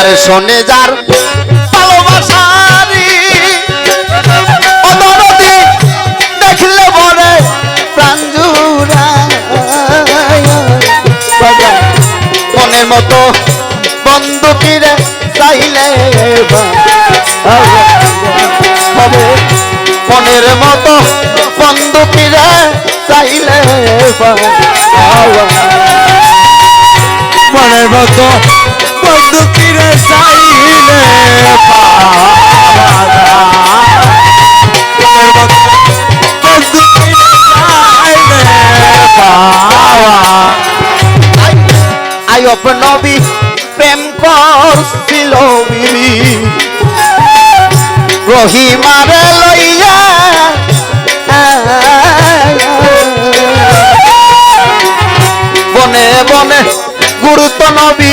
আরে শোনে যার ভালোবাসারি অদরদি দেখলে চাইলে হবে। মনের মতো বন্ধুকিরে চাইলে পাওয়া মতো চাইলে আয়ব নবী প্রেম করছিল বিবি রহিমারে লইয়া বনে বনে গুরুত্ব নবী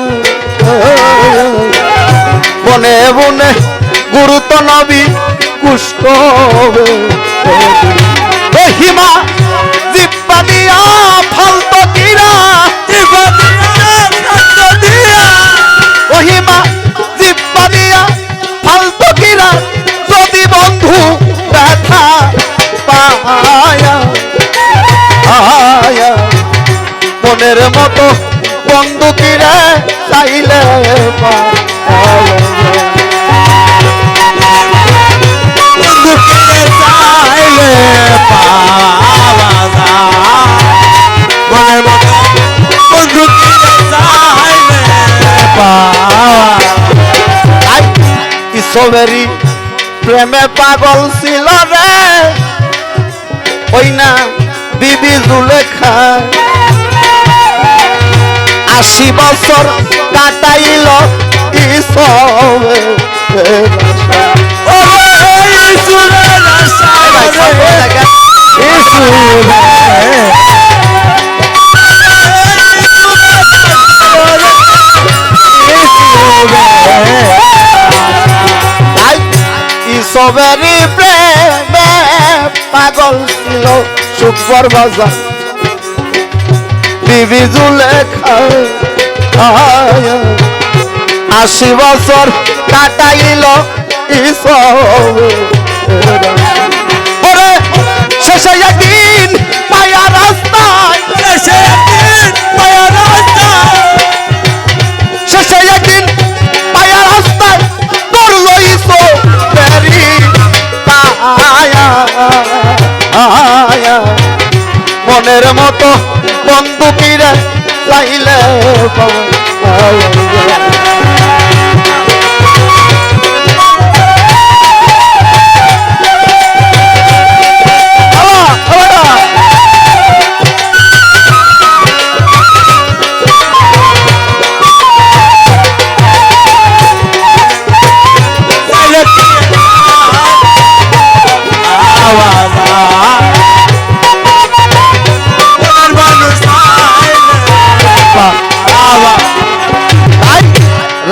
পুষ্প ছিল রে পুষ্প আয়ব নবী প্রেম ছিল রে অর বিবি রহিমারে লইয়া বনে বনে গুরুত্ব নবী কুষ্ঠ রহিমা জিব্বা দিয়া ফালতো কিরা জিব্বা দিয়া, ফালতো কিরা, যদি বন্ধু ব্যথা পায়া আয়া, মনের মতো কিশোরেরই প্রেমে পাগল ছিল রে। ওই না বিবি জুলেখা। আশি বছর কাটাইল ইসবে ইসবেরই প্রেমে পাগল ছিল সুপর বাজার। বিবি জুলেখা আশি বছর কাটাইল ওরে মতো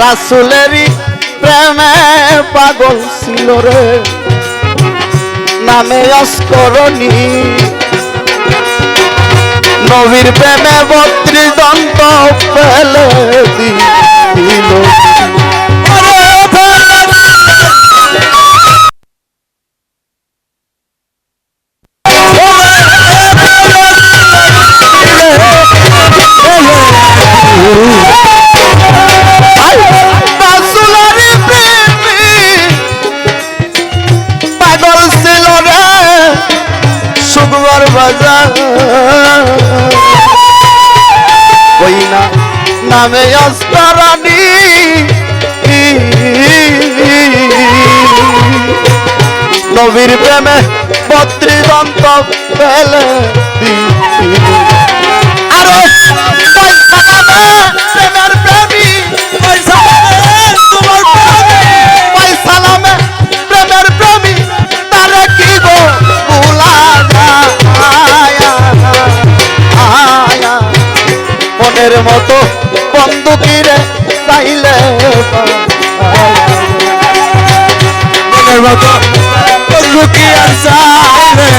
রাসুলেরই প্রেমে পাগল ছিল রে। নামে অস্করণী। নবীর প্রেমে বত্রিশ দন্ত ফেলে সুগর বাজার। ওই না নামে অস্তরানি নবীর প্রেমে বত্রি দন্ত পেলে আরে বন্ধু কিরে চাইলে মনের মতো কি চাইলে